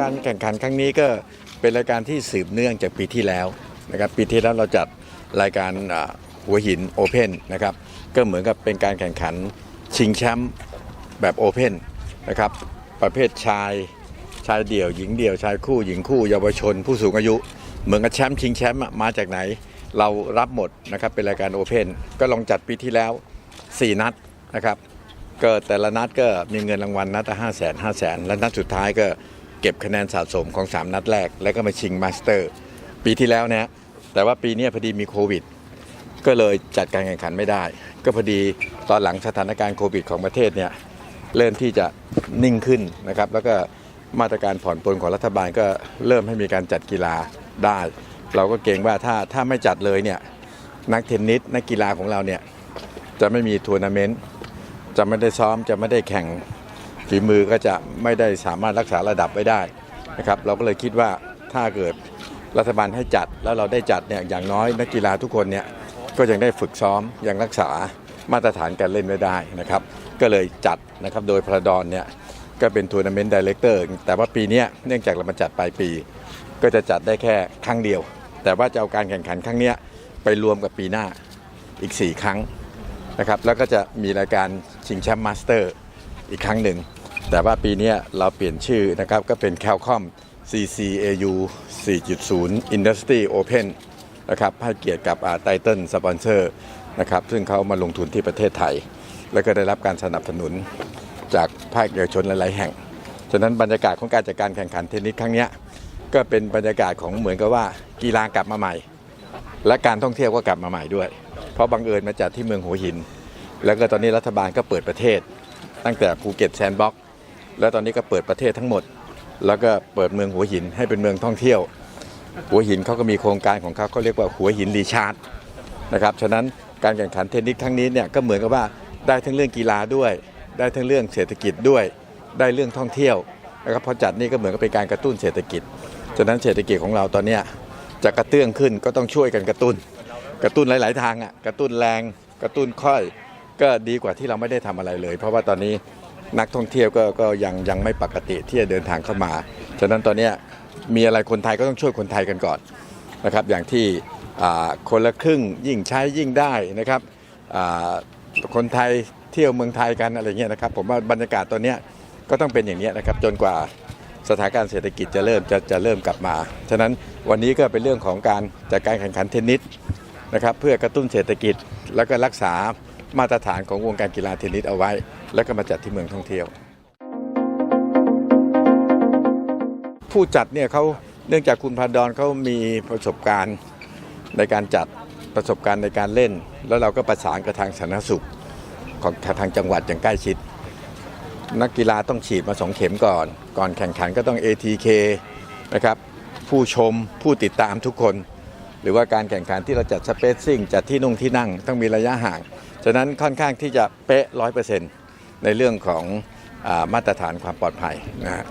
การแข่งขันครั้งนี้ก็เป็นรายการที่สืบเนื่องจากปีที่แล้วนะครับปีที่แล้วเราจัดรายการหัวหินโอเพนนะครับก็เหมือนกับเป็นการแข่งขันชิงแชมป์แบบโอเพนนะครับประเภทชายชายเดี่ยว หญิงเดี่ยวชายคู่หญิงคู่เยาวชน ผู้สูงอายุ เหมือนกับแชมป์ชิงแชมป์มาจากไหน เรารับหมดนะครับเป็นรายการโอเพนก็ลองจัดปีที่แล้ว 4 นัดนะครับก็แต่ละนัดก็มีเงินรางวัลนัดละห้าแสนห้าแสนและนัดสุดท้ายก็ เก็บคะแนนสะสมของ 3 นัดแรก แล้วก็มาชิงมาสเตอร์ ปีที่แล้วเนี่ยแต่ว่าปีนี้พอดีมีโควิด ก็เลยจัดการแข่งขันไม่ได้ ก็พอดีตอนหลังสถานการณ์โควิดของประเทศเนี่ยเริ่มที่จะนิ่งขึ้นนะครับ แล้วก็มาตรการผ่อนปลนของรัฐบาลก็เริ่มให้มีการจัดกีฬาได้ เราก็เกรงว่าถ้าถ้าไม่จัดเลยเนี่ยนักเทนนิสนักกีฬาของเราเนี่ยจะไม่มีทัวร์นาเมนต์จะไม่ได้ซ้อมจะไม่ได้แข่ง ฝีมือก็จะไม่ได้สามารถรักษาระดับไว้ได้นะครับเราก็เลยคิดว่าถ้าเกิดรัฐบาลให้จัดแล้วเราได้จัดเนี่ยอย่างน้อยนักกีฬาทุกคนเนี่ยก็ยังได้ฝึกซ้อมยังรักษามาตรฐานการเล่นไว้ได้นะครับ ก็เลยจัดนะครับโดยพระดอนเนี่ยก็เป็นทัวร์นาเมนต์ดีเลกเตอร์แต่ว่าปีนี้เนื่องจากเรามาจัดปลายปี ก็จะจัดได้แค่ครั้งเดียว แต่ว่าจะเอาการแข่งขันครั้งนี้ไปรวมกับปีหน้าอีก 4 ครั้งนะครับแล้วก็จะมีรายการชิงแชมป์มาสเตอร์ อีกครั้งหนึ่ง แต่ว่าปีนี้เราเปลี่ยนชื่อนะครับ ก็เป็น Calcom CCAU 4.0 Industry Open นะครับให้เกียรติกับไตเติลสปอนเซอร์นะครับซึ่งเขามาลงทุนที่ประเทศไทย แล้วก็ได้รับการสนับสนุนจากภาคเอกชนหลาย ๆ แห่ง ฉะนั้นบรรยากาศของการจัดการแข่งขันเทนนิสครั้งนี้ก็เป็นบรรยากาศของเหมือนกับว่ากีฬากลับมาใหม่ และการท่องเที่ยวก็กลับมาใหม่ด้วย เพราะบังเอิญมาจัดที่เมืองหัวหิน แล้วก็ตอนนี้รัฐบาลก็เปิดประเทศ ตั้งแต่ภูเก็ตแซนด์บ็อกซ์แล้วตอนนี้ก็เปิดประเทศทั้งหมด แล้วก็เปิดเมืองหัวหินให้เป็นเมืองท่องเที่ยว หัวหินเขาก็มีโครงการของเขาเขาเรียกว่าหัวหินรีชาร์ดนะครับฉะนั้นการแข่งขันเทนนิสครั้งนี้เนี่ยก็เหมือนกับว่าได้ทั้งเรื่องกีฬาด้วย ได้ทั้งเรื่องเศรษฐกิจด้วย ได้เรื่องท่องเที่ยวนะครับพอจัดนี่ก็เหมือนกับเป็นการกระตุ้นเศรษฐกิจฉะนั้นเศรษฐกิจของเราตอนนี้จะกระเตื้องขึ้นก็ต้องช่วยกันกระตุ้น กระตุ้นหลาย ๆ ทางอะกระตุ้นแรงกระตุ้นค่อย ก็ดีกว่าที่เราไม่ได้ทำอะไรเลย เพราะว่าตอนนี้นักท่องเที่ยวก็ก็ยังยังไม่ปกติที่จะเดินทางเข้ามา ฉะนั้นตอนนี้มีอะไรคนไทยก็ต้องช่วยคนไทยกันก่อนนะครับอย่างที่คนละครึ่งยิ่งใช้ยิ่งได้นะครับคนไทยเที่ยวเมืองไทยกันอะไรเงี้ยนะครับผมว่าบรรยากาศตอนนี้ก็ต้องเป็นอย่างนี้นะครับจนกว่าสถานการณ์เศรษฐกิจจะเริ่มจะจะเริ่มกลับมา ฉะนั้นวันนี้ก็เป็นเรื่องของการจัดการแข่งขันเทนนิสนะครับเพื่อกระตุ้นเศรษฐกิจแล้วก็รักษา มาตรฐานของวงการกีฬาเทนนิสเอาไว้ แล้วก็มาจัดที่เมืองท่องเที่ยว ผู้จัดเนี่ยเขาเนื่องจากคุณพาดอนเขามีประสบการณ์ในการจัดประสบการณ์ในการเล่น แล้วเราก็ประสานกับทางสาธารณสุขของทางจังหวัดอย่างใกล้ชิด นักกีฬาต้องฉีดมาสองเข็มก่อน ก่อนแข่งขันก็ต้อง ATK นะครับผู้ชมผู้ติดตามทุกคน หรือว่าการแข่งขันที่เราจัดสเปซซิ่งจัดที่นุ่งที่นั่งต้องมีระยะห่าง ฉะนั้นค่อนข้างที่จะเป๊ะร้อยเปอร์เซ็นต์ในเรื่องของอามาตรฐานความปลอดภัยนะฮะ